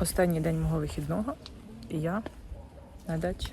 Останній день мого вихідного і я на дачі.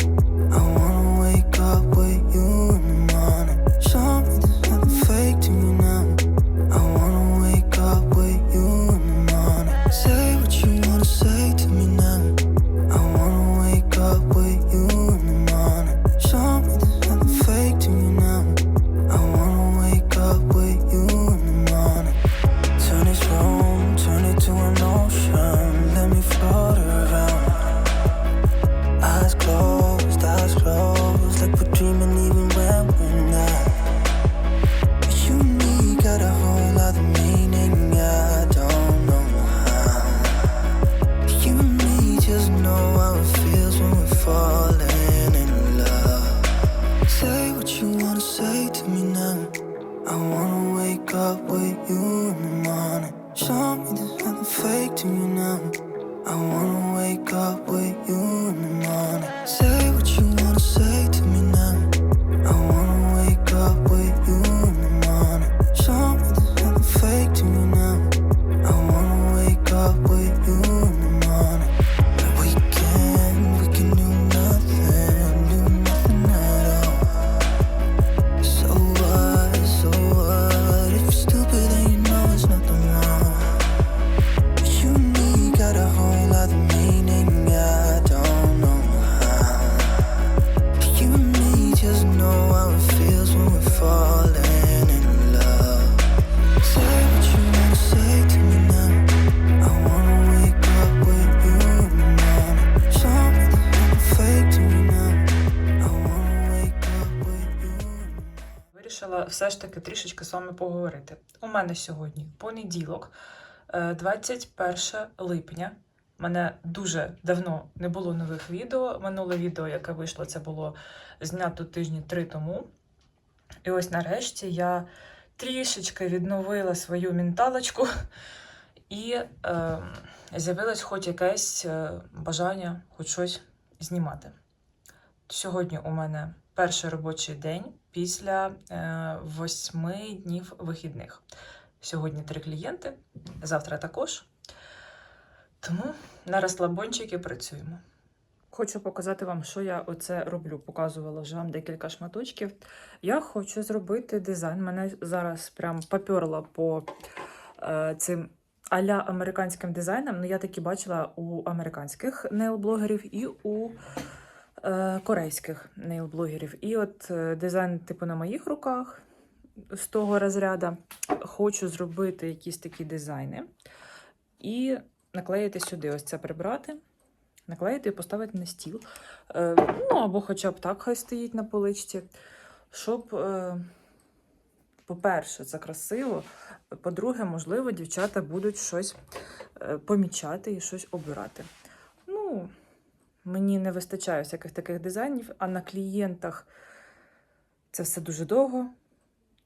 Все ж таки трішечки з вами поговорити. У мене сьогодні понеділок, е, 21 липня. У мене дуже давно не було нових відео. Минуле відео, яке вийшло, це було знято тижні три тому. І ось нарешті я трішечки відновила свою менталочку і е, з'явилось хоч якесь е, бажання, хоч щось знімати. Сьогодні у мене перший робочий день після е, восьми днів вихідних. Сьогодні три клієнти, завтра також. Тому на розслабончики працюємо. Хочу показати вам, що я оце роблю. Показувала вже вам декілька шматочків. Я хочу зробити дизайн. Мене зараз прям поперло по е, цим аля американським дизайнам. Ну, я такі бачила у американських нейл-блогерів і у корейських нейл-блогерів. І от е, дизайн, типу, на моїх руках з того розряду. Хочу зробити якісь такі дизайни і наклеїти сюди. Ось це прибрати. Наклеїти і поставити на стіл. Е, ну, або хоча б так хай стоїть на поличці. Щоб, е, по-перше, це красиво. По-друге, можливо, дівчата будуть щось е, помічати і щось обирати. Ну, мені не вистачає всяких таких дизайнів, а на клієнтах це все дуже довго.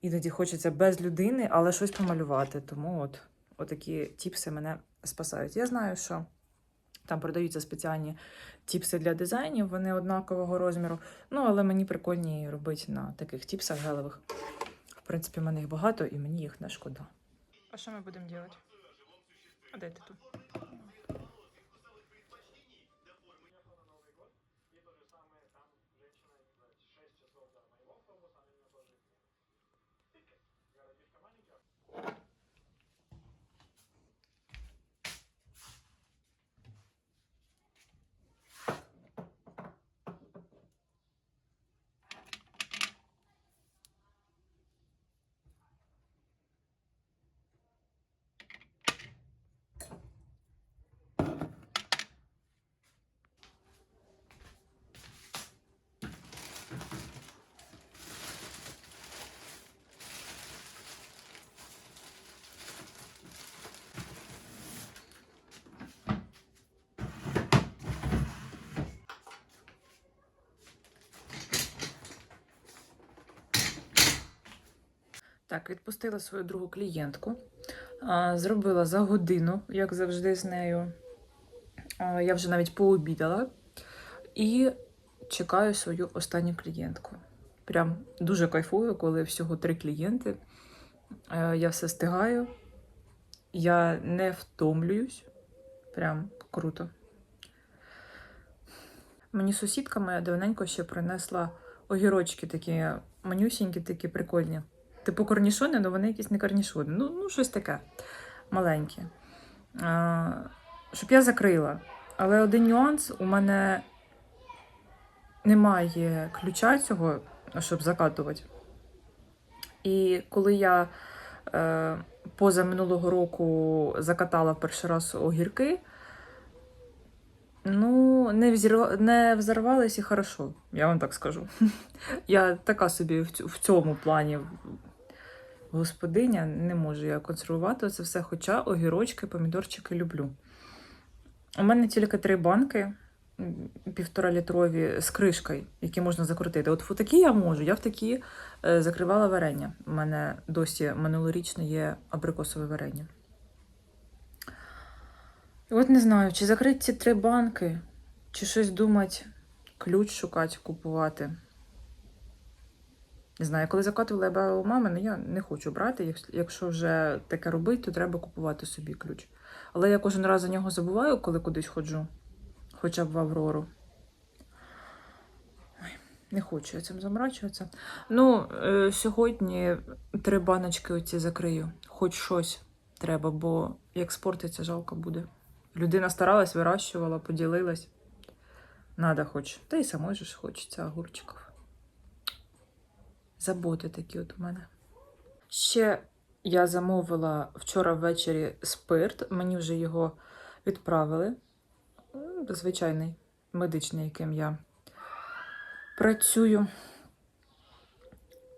Іноді хочеться без людини, але щось помалювати. Тому от, отакі тіпси мене спасають. Я знаю, що там продаються спеціальні тіпси для дизайнів, вони однакового розміру. Ну, але мені прикольні робити на таких тіпсах гелевих. В принципі, в мене їх багато і мені їх не шкода. А що ми будемо робити? А де тут? Так, відпустила свою другу клієнтку. Зробила за годину, як завжди, з нею. Я вже навіть пообідала і чекаю свою останню клієнтку. Прям дуже кайфую, коли всього три клієнти. Я все стигаю, я не втомлююсь. Прям круто. Мені сусідка моя давненько ще принесла огірочки такі манюсінькі, такі прикольні. Типу корнішони, але вони якісь не корнішони. Ну, ну щось таке маленьке. А, щоб я закрила. Але один нюанс: у мене немає ключа цього, щоб закатувати. І коли я е, поза минулого року закатала перший раз огірки, ну, не, взірва... не взорвались і хорошо, я вам так скажу. Я така собі в цьому плані господиня, не можу я консервувати це все, хоча огірочки, помідорчики люблю. У мене тільки три банки м, півтора літрові з кришкою, які можна закрутити. От в такі я можу, я в такі е, закривала варення. У мене досі минулорічне є абрикосове варення. От не знаю, чи закрити ці три банки, чи щось думати, ключ шукати, купувати. Не знаю, коли закатувала я брала у мами, ну я не хочу брати. Якщо вже таке робити, то треба купувати собі ключ. Але я кожен раз за нього забуваю, коли кудись ходжу, хоча б в Аврору. Не хочу я цим замрачуватися. Ну, е, сьогодні три баночки оці закрию. Хоч щось треба, бо як спортиться, жалко буде. Людина старалась, вирощувала, поділилась. Надо хоч. Та й самой же ж хочеться огурчиків. Заботи такі от у мене. Ще я замовила вчора ввечері спирт, мені вже його відправили. Звичайний медичний, яким я працюю.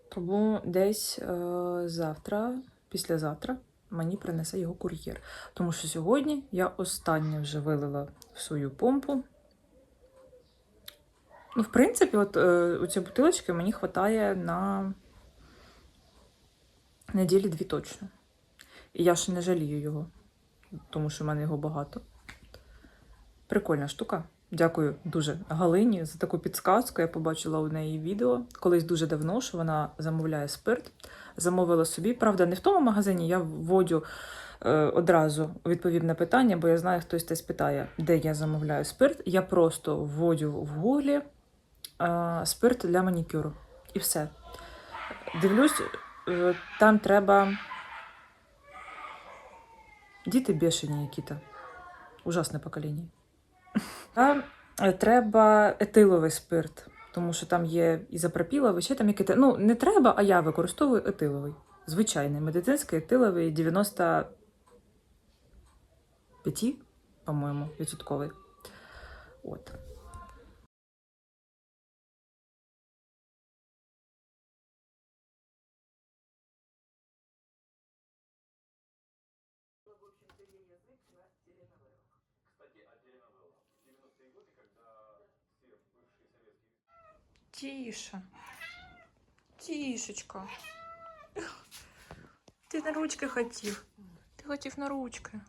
Тому десь е, завтра, післязавтра, мені принесе його кур'єр. Тому що сьогодні я останнє вже вилила в свою помпу. Ну, в принципі, от е, у цієї бутилочки мені вистачає на неділі дві точно. І я ж не жалію його, тому що в мене його багато. Прикольна штука. Дякую дуже Галині за таку підсказку. Я побачила у неї відео колись дуже давно, що вона замовляє спирт. Замовила собі. Правда, не в тому магазині. Я вводю е, одразу відповів на питання, бо я знаю, хтось те спитає, де я замовляю спирт. Я просто вводю в гуглі спирт для манікюру. І все. Дивлюсь, е, там треба. Діти бешені, Нікіта. Ужасне покоління. Там е, треба етиловий спирт, тому що там є ізопропіловий, ще там який Ну, не треба, а я використовую етиловий. Звичайний медицинський етиловий 95, по-моєму, відсотковий. От. Тише. Тишечка. Ти на ручки хотів. Ти хотів на ручки.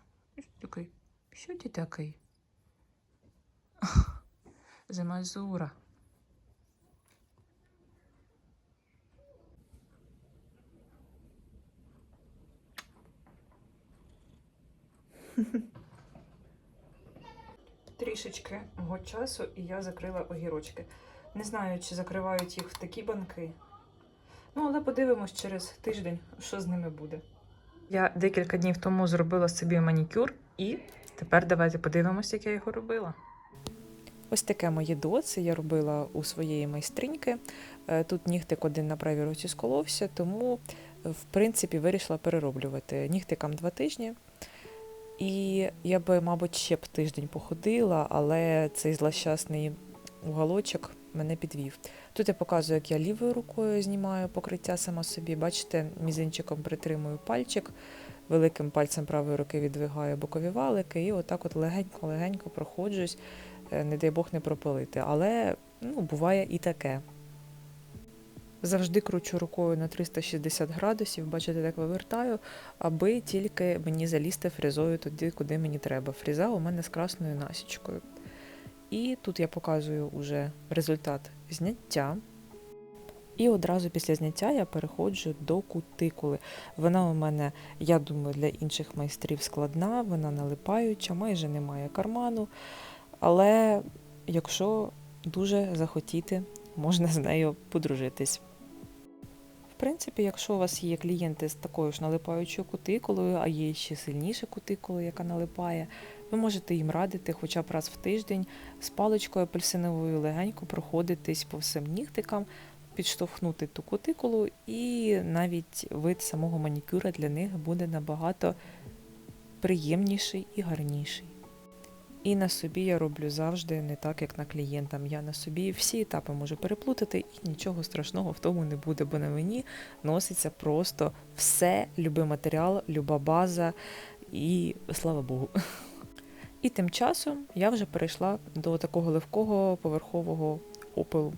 Такий? Що ти такий? Замазура. Трішечки мого часу, і я закрила огірочки. Не знаю, чи закривають їх в такі банки. Ну, але подивимось через тиждень, що з ними буде. Я декілька днів тому зробила собі манікюр, і тепер давайте подивимось, як я його робила. Ось таке моє доці я робила у своєї майстриньки. Е, Тут нігтик один на правій руці сколовся, тому, е, в принципі, вирішила перероблювати. Нігтикам два тижні. І я би, мабуть, ще б тиждень походила, але цей злощасний уголочок мене підвів. Тут я показую, як я лівою рукою знімаю покриття сама собі. Бачите, мізинчиком притримую пальчик, великим пальцем правої руки відвигаю бокові валики, і отак от легенько-легенько проходжусь, е, не дай Бог не пропалити. Але ну, буває і таке. Завжди кручу рукою на 360 градусів, бачите, так вивертаю, аби тільки мені залізти фрезою туди, куди мені треба. Фріза у мене з красною насічкою. І тут я показую уже результат зняття. І одразу після зняття я переходжу до кутикули. Вона у мене, я думаю, для інших майстрів складна, вона налипаюча, майже немає карману. Але якщо дуже захотіти, можна з нею подружитись. Принципі, якщо у вас є клієнти з такою ж налипаючою кутикулою, а є ще сильніша кутикула, яка налипає, ви можете їм радити хоча б раз в тиждень з паличкою апельсиновою легенько проходитись по всім нігтикам, підштовхнути ту кутикулу, і навіть вид самого манікюра для них буде набагато приємніший і гарніший. І на собі я роблю завжди не так, як на клієнтам. Я на собі всі етапи можу переплутати, і нічого страшного в тому не буде, бо на мені носиться просто все, любий матеріал, люба база, і слава Богу. І тим часом я вже перейшла до такого легкого поверхового опилу.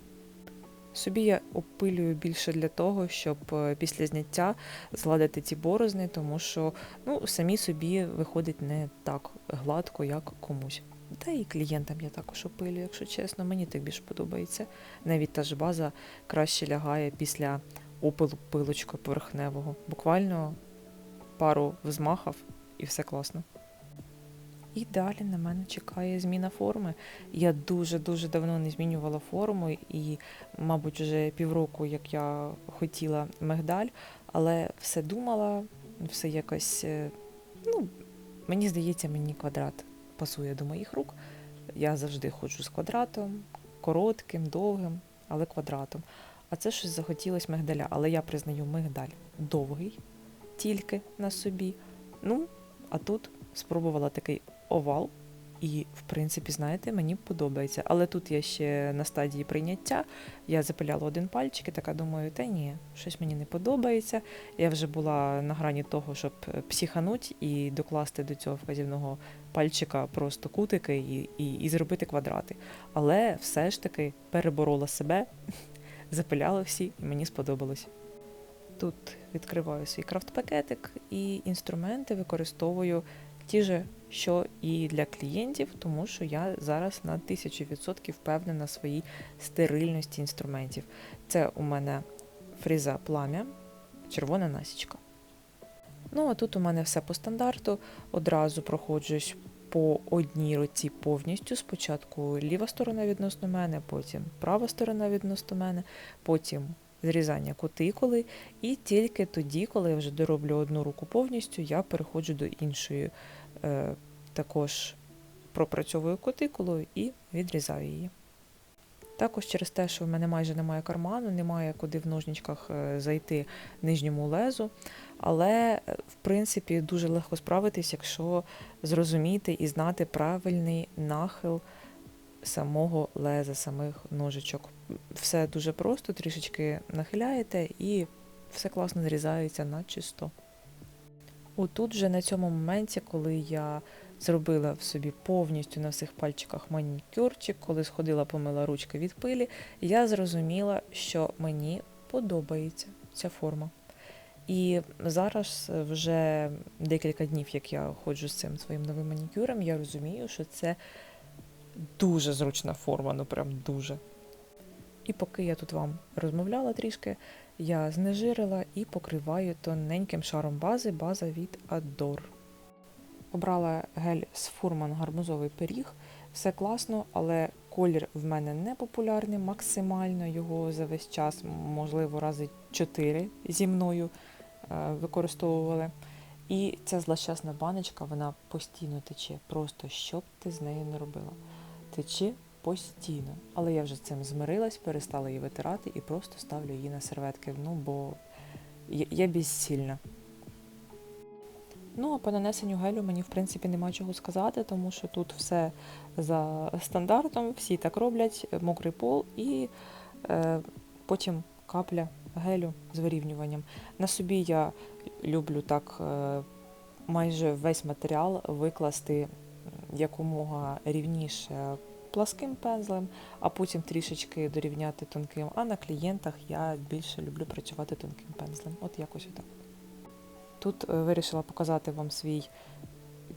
Собі я опилюю більше для того, щоб е, після зняття згладити ці борозни, тому що ну, самі собі виходить не так гладко, як комусь. Та і клієнтам я також опилюю, якщо чесно, мені так більш подобається. Навіть та ж база краще лягає після опилу пилочкою поверхневого. Буквально пару взмахів і все класно. І далі на мене чекає зміна форми. Я дуже-дуже давно не змінювала форму, і, мабуть, вже півроку, як я хотіла мигдаль, але все думала, все якось. е, Ну, мені здається, мені квадрат пасує до моїх рук. Я завжди ходжу з квадратом, коротким, довгим, але квадратом. А це щось захотілось мигдаля. Але я признаю мигдаль довгий, тільки на собі. Ну, а тут спробувала такий овал І, в принципі, знаєте, мені подобається. Але тут я ще на стадії прийняття. Я запиляла один пальчик і така думаю, та ні, щось мені не подобається. Я вже була на грані того, щоб психануть і докласти до цього вказівного пальчика просто кутики і, і, і зробити квадрати. Але все ж таки переборола себе, запиляла всі, і мені сподобалось. Тут відкриваю свій крафт-пакетик і інструменти використовую ті же, що і для клієнтів, тому що я зараз на 1000% впевнена в своїй стерильності інструментів. Це у мене фріза плам'я, червона насічка. Ну, а тут у мене все по стандарту. Одразу проходжусь по одній руці повністю. Спочатку ліва сторона відносно мене, потім права сторона відносно мене, потім зрізання кутикули, і тільки тоді, коли я вже дороблю одну руку повністю, я переходжу до іншої. Е, також пропрацьовую кутикулу і відрізаю її. Також через те, що в мене майже немає карману, немає куди в ножничках е, зайти нижньому лезу. Але, е, в принципі, дуже легко справитись, якщо зрозуміти і знати правильний нахил самого леза, самих ножичок. Все дуже просто, трішечки нахиляєте і все класно зрізається на чисто. Отут вже на цьому моменті, коли я зробила в собі повністю на всіх пальчиках манікюрчик, коли сходила, помила ручки від пилі, я зрозуміла, що мені подобається ця форма. І зараз вже декілька днів, як я ходжу з цим своїм новим манікюром, я розумію, що це дуже зручна форма, ну прям дуже. І поки я тут вам розмовляла трішки, я знежирила і покриваю тоненьким шаром бази, база від Adore. Обрала гель з фурман гарбузовий пиріг. Все класно, але колір в мене не популярний, максимально його за весь час, можливо, рази 4 зі мною е, використовували. І ця злощасна баночка, вона постійно тече. Просто що б ти з нею не робила. Тече постійно. Але я вже з цим змирилась, перестала її витирати і просто ставлю її на серветки. Ну, бо я, безсильна. Ну, а по нанесенню гелю мені, в принципі, нема чого сказати, тому що тут все за стандартом, всі так роблять, мокрий пол і е, потім капля гелю з вирівнюванням. На собі я люблю так е, майже весь матеріал викласти якомога рівніше пласким пензлем, а потім трішечки дорівняти тонким. А на клієнтах я більше люблю працювати тонким пензлем. От якось отак. Тут е, вирішила показати вам свій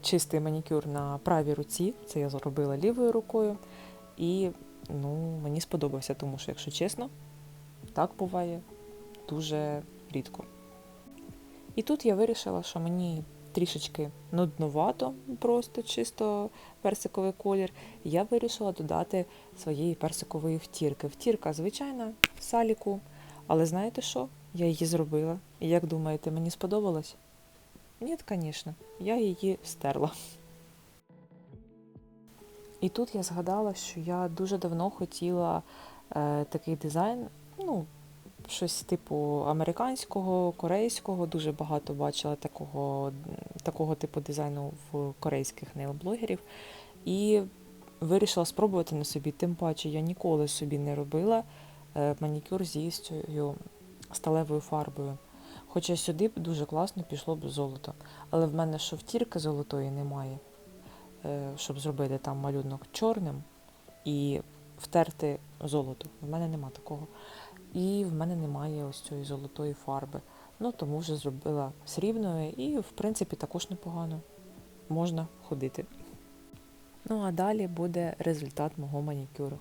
чистий манікюр на правій руці. Це я зробила лівою рукою. І ну, мені сподобався, тому що, якщо чесно, так буває дуже рідко. І тут я вирішила, що мені трішечки нудновато, просто чисто персиковий колір. Я вирішила додати своєї персикової втірки. Втірка, звичайна, в саліку. Але знаєте що? Я її зробила. І як думаєте, мені сподобалось? Ні, звісно, я її стерла. І тут я згадала, що я дуже давно хотіла е, такий дизайн, ну, щось типу американського, корейського. Дуже багато бачила такого, такого типу дизайну в корейських нейл-блогерів. І вирішила спробувати на собі. Тим паче я ніколи собі не робила е, манікюр зі цією сталевою фарбою. Хоча сюди дуже класно пішло б золото. Але в мене що втірки золотої немає, е, щоб зробити там малюнок чорним і втерти золото. В мене нема такого. І в мене немає ось цієї золотої фарби. Ну тому вже зробила срібною і, в принципі, також непогано. Можна ходити. Ну а далі буде результат мого манікюру.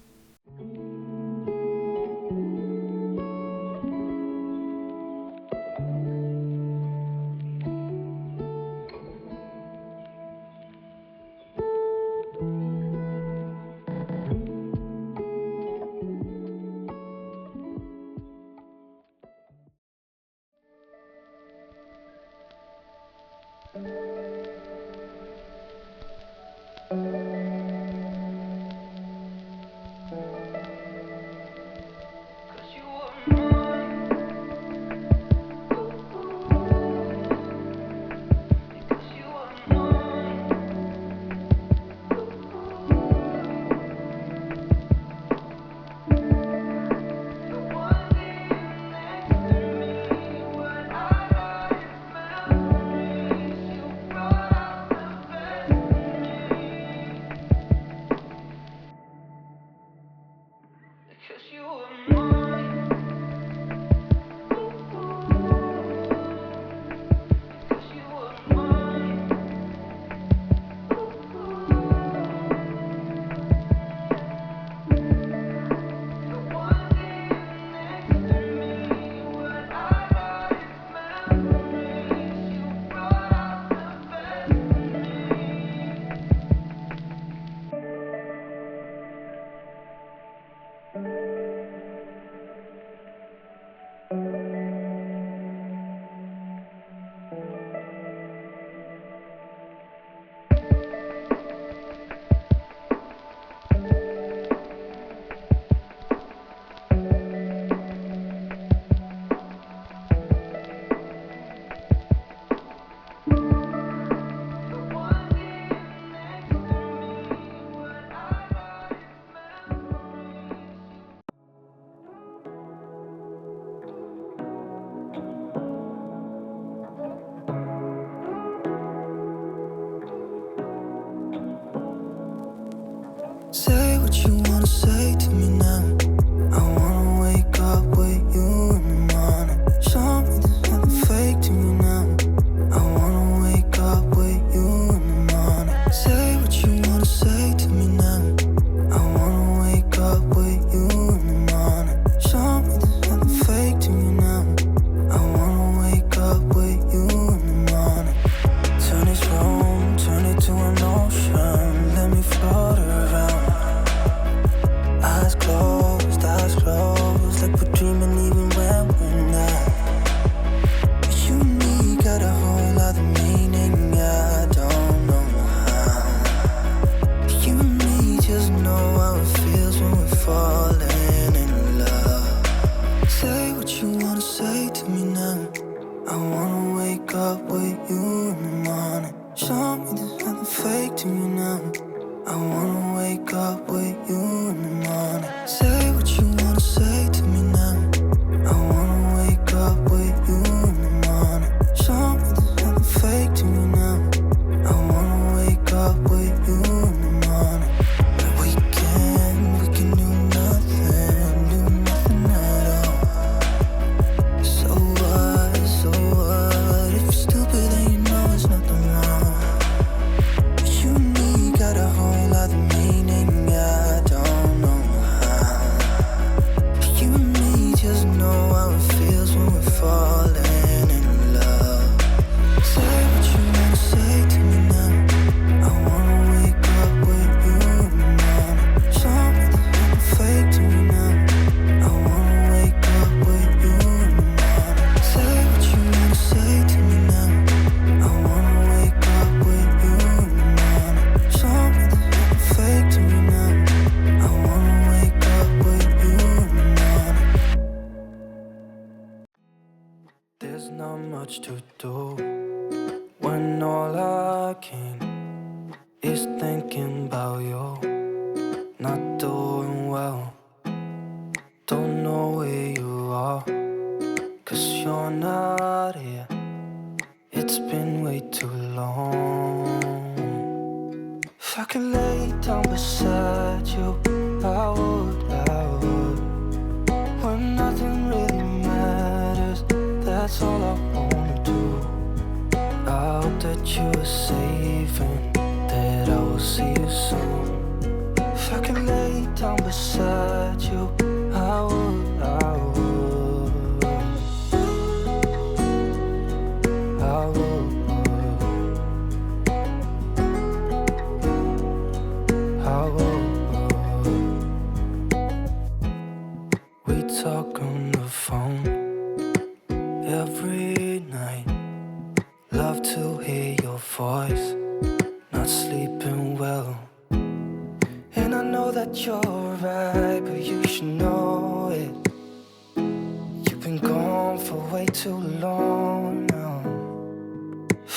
you were saving, that I will see you soon. If I can lay down beside you.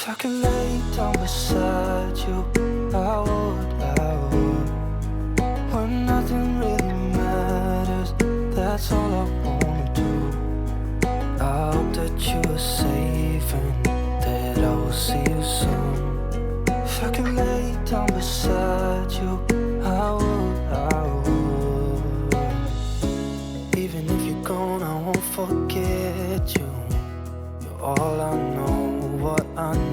If I could lay down beside you, I would, I would. When nothing really matters, that's all I wanna do. I hope that you are safe and that I will see you soon. If I could lay down beside you, I would, I would. Even if you're gone, I won't forget you. You're all I know, what I know.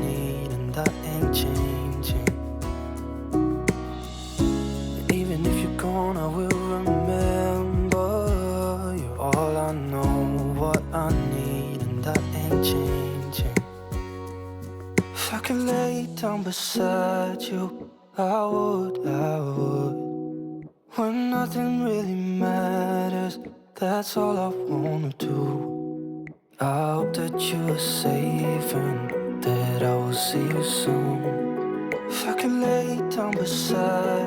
down beside you, I would, I would. When nothing really matters, that's all I wanna do. I hope that you're safe and that I will see you soon. If I could lay down beside